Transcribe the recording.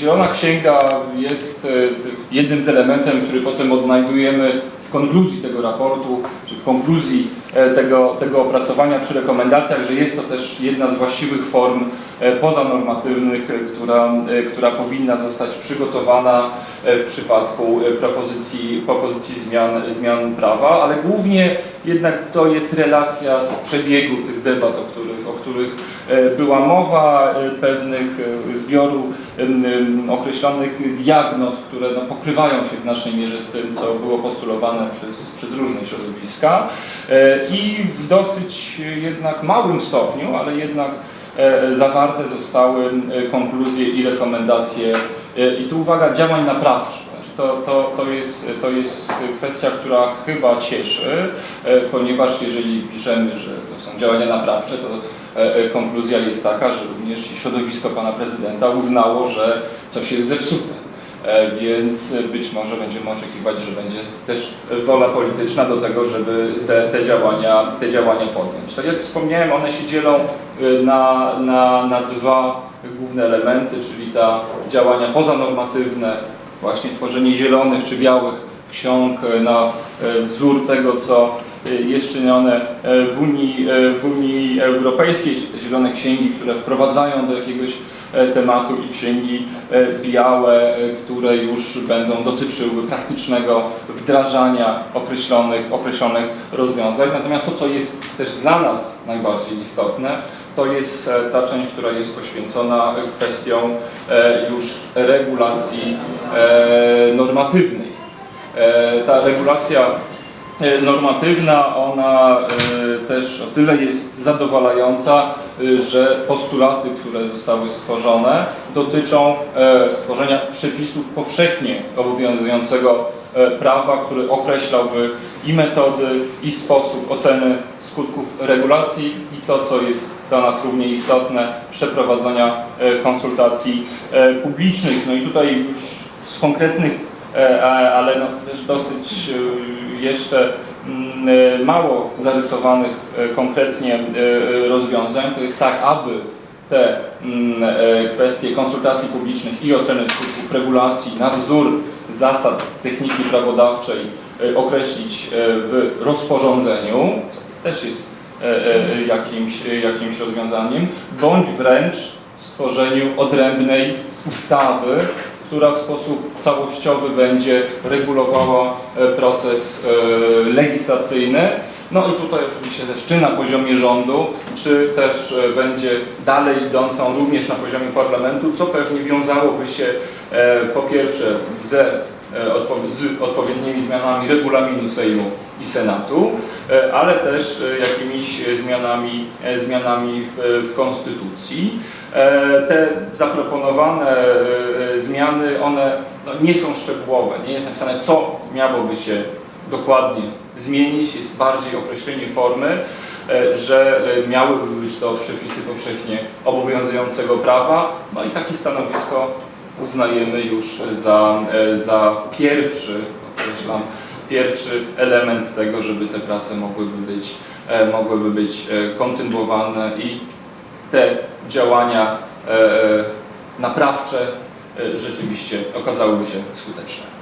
Zielona Księga jest e, jednym z elementem, który potem odnajdujemy w konkluzji tego raportu, czy w konkluzji e, tego, tego opracowania przy rekomendacjach, że jest to też jedna z właściwych form e, pozanormatywnych, e, która, która powinna zostać przygotowana w przypadku propozycji, propozycji zmian, zmian prawa, ale głównie jednak to jest relacja z przebiegu tych debat, o których, o których była mowa, pewnych zbioru określonych diagnoz, które no, pokrywają się w znacznej mierze z tym, co było postulowane przez, przez różne środowiska E, i w dosyć jednak małym stopniu, ale jednak e, zawarte zostały e, konkluzje i rekomendacje e, i tu uwaga, działań naprawczych. Znaczy to, to, to, jest, to jest kwestia, która chyba cieszy, e, ponieważ jeżeli piszemy, że są działania naprawcze, to e, e, konkluzja jest taka, że również środowisko pana prezydenta uznało, że coś jest zepsute. E, Więc być może będziemy oczekiwać, że będzie też wola polityczna do tego, żeby te, te, działania, te działania podjąć. Tak jak wspomniałem, one się dzielą y, na, na, na dwa główne elementy, czyli ta działania pozanormatywne, właśnie tworzenie zielonych czy białych ksiąg y, na wzór tego, co jest czynione y, w Unii, y, w Unii Europejskiej, zielone księgi, które wprowadzają do jakiegoś e, tematu i księgi e, białe, e, które już będą dotyczyły praktycznego wdrażania określonych, określonych rozwiązań. Natomiast to, co jest też dla nas najbardziej istotne, to jest e, ta część, która jest poświęcona kwestiom e, już regulacji e, normatywnej. E, Ta regulacja e, normatywna, ona e, też o tyle jest zadowalająca, e, że postulaty, które zostały stworzone, dotyczą e, stworzenia przepisów powszechnie obowiązującego e, prawa, który określałby i metody, i sposób oceny skutków regulacji i to, co jest dla nas równie istotne, przeprowadzania e, konsultacji e, publicznych. No i tutaj już z konkretnych e, ale no też dosyć e, jeszcze mm, e, mało zarysowanych e, konkretnie e, e, rozwiązań. To jest tak, aby te mm, e, kwestie konsultacji publicznych i oceny skutków regulacji na wzór zasad techniki prawodawczej e, określić e, w rozporządzeniu, co też jest e, e, jakimś, e, jakimś rozwiązaniem, bądź wręcz stworzeniu odrębnej ustawy, która w sposób całościowy będzie regulowała e, proces e, legislacyjny. No i tutaj oczywiście też czy na poziomie rządu, czy też e, będzie dalej idącą również na poziomie parlamentu, co pewnie wiązałoby się po pierwsze ze z odpowiednimi zmianami regulaminu Sejmu i Senatu, e, ale też e, jakimiś e, zmianami, e, zmianami w, w Konstytucji. E, Te zaproponowane e, e, zmiany, one no, nie są szczegółowe, nie jest napisane co miałoby się dokładnie zmienić, jest bardziej określenie formy, e, że e, miałyby być to przepisy powszechnie obowiązującego prawa, no i takie stanowisko uznajemy już za, e, za pierwszy, pierwszy element tego, żeby te prace mogłyby być, e, mogłyby być e, kontynuowane i te działania naprawcze rzeczywiście okazałyby się skuteczne.